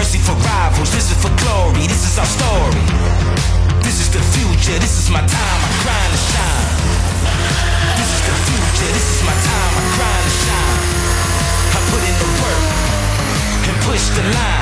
mercy for rivals, this is for glory, this is our story. This is the future, this is my time, I grind to shine. This is the future, this is my time, I grind to shine. I put in the work and push the line.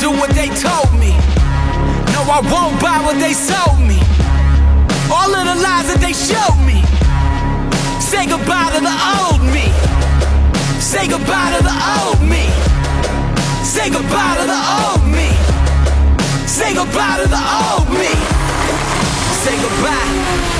Do what they told me. No, I won't buy what they sold me. All of the lies that they showed me. Say goodbye to the old me. Say goodbye to the old me. Say goodbye to the old me. Say goodbye to the old me. Say goodbye.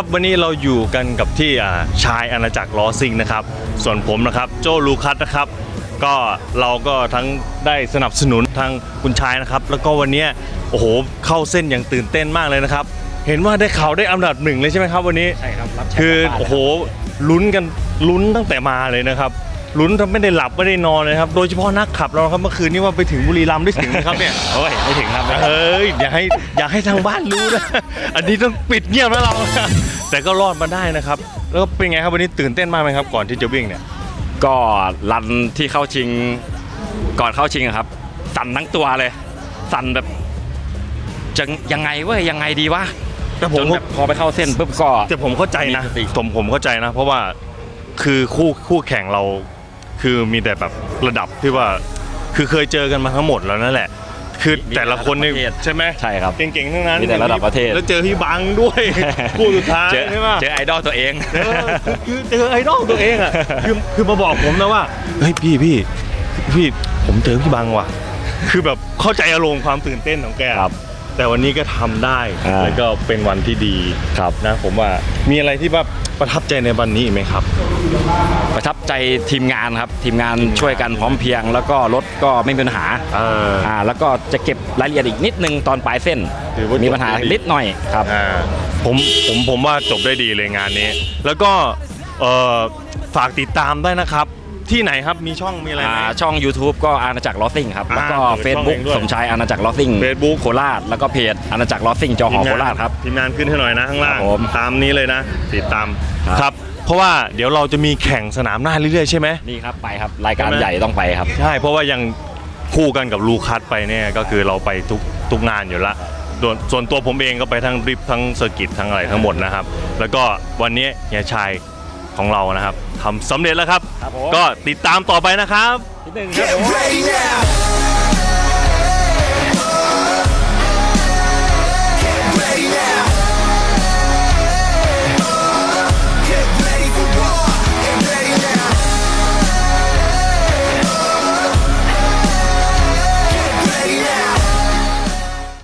ครับวันนี้เราอยู่กันกับที่อ่าชายอาณาจักรล้อซิงนะครับ ส่วนผมนะครับโจลูคัสนะครับ ก็เราก็ทั้งได้สนับสนุนทางคุณชายนะครับ แล้วก็วันเนี้ยโอ้โหเข้าเส้นอย่างตื่นเต้นมากเลยนะครับ เห็นว่าได้ข่าวได้อันดับหนึ่งเลยใช่ไหมครับวันนี้ใช่ครับคือโอ้โหลุ้นกันลุ้นตั้งแต่มาเลยนะครับ ลุ้นทำไม่ได้หลับไม่ได้นอนเลยครับ โดยเฉพาะนักขับเราครับเมื่อคืนนี้ว่าไปถึงบุรีรัมย์ได้ถึงไหมครับเนี่ยโอ้ยไม่ถึงครับเอ้ยอย่าให้อย่าให้ทางบ้านรู้นะอันนี้ต้องปิดเงียบแล้วเรา แต่ก็รอดมาได้นะครับ แล้วเป็นไงครับวันนี้ตื่นเต้นมากไหมครับ ก่อนที่จะวิ่งเนี่ย ก็รันที่เข้าชิง ก่อนเข้าชิงอะครับ สั่นทั้งตัวเลย สั่นแบบจะยังไงเว้ยยังไงดีวะแต่ผจมนแบบพอไปเข้าเส้นปุ๊บก็แต่ผมเข้าใจนะมีสติผมผมเข้าใจนะ เพราะว่าคือคู่คู่แข่งเรา คือมีแต่แบบระดับที่ว่า คือเคยเจอกันมาทั้งหมดแล้วนั่นแหละ คือแต่ละคนนี่มีแต่ละประเทศใช่ไหมใช่ครับเก่งๆทั้งนั้นมีแต่ระดับประเทศ แล้วเจอพี่บังด้วยคู่สุดท้ายเจอใช่ไหม เจอไอดอลตัวเอง เออคือคือเจอไอดอลตัวเองอะคือคือมาบอกผมนะว่าเฮ้ยพี่พี่พี่ผมเจอพี่บังว่ะ คือแบบเข้าใจอารมณ์ความตื่นเต้นของแกครับ แต่วันนี้ก็ทำได้อ่า แล้วก็เป็นวันที่ดีครับนะผมว่ามีอะไรที่แบบประทับใจในวันนี้อีกไหมครับ ประทับใจทีมงานครับ ทีมงานช่วยกันพร้อมเพรียง แล้วก็รถก็ไม่มีปัญหาเอออ่าแล้วก็จะเก็บรายละเอียดอีกนิดนึงตอนปลายเส้นถือว่ามีปัญหาจบได้ดี นิดหน่อยครับ อ่าผมผมผมว่าจบได้ดีเลยงานนี้ แล้วก็เอ่อฝากติดตามได้นะครับ ที่ไหนครับมีช่องมีอะไรไหม อ่าช่อง YouTube ก็อาณาจักรลอสซิ่งครับ แล้วก็ อ่าเปิดช่อง Facebook เองด้วยสมชายอาณาจักรลอสซิ่ง Facebook โคราชแล้วก็เพจอาณาจักรลอสซิ่งจอหอโคราชครับ ทีมงานขึ้นให้หน่อยนะข้างล่างครับผมตามนี้เลยนะติดตามครับ ครับ เพราะว่าเดี๋ยวเราจะมีแข่งสนามหน้าเรื่อยๆใช่ไหม นี่ครับ ไปครับ รายการใช่ไหม ใหญ่ต้องไปครับ ใช่เพราะว่ายังคู่กันกับลูคัสไปเนี่ยก็คือเราไปทุกทุกงานอยู่ละส่วนส่วนตัวผมเองก็ไปทั้งริฟทั้งเซอร์กิตทั้งอะไรทั้งหมดนะครับ แล้วก็วันนี้เฮียชาย ของเรานะครับทำสำเร็จแล้วครับครับผมก็ติดตามต่อไปนะครับ นิดนึงครับ Get ready now.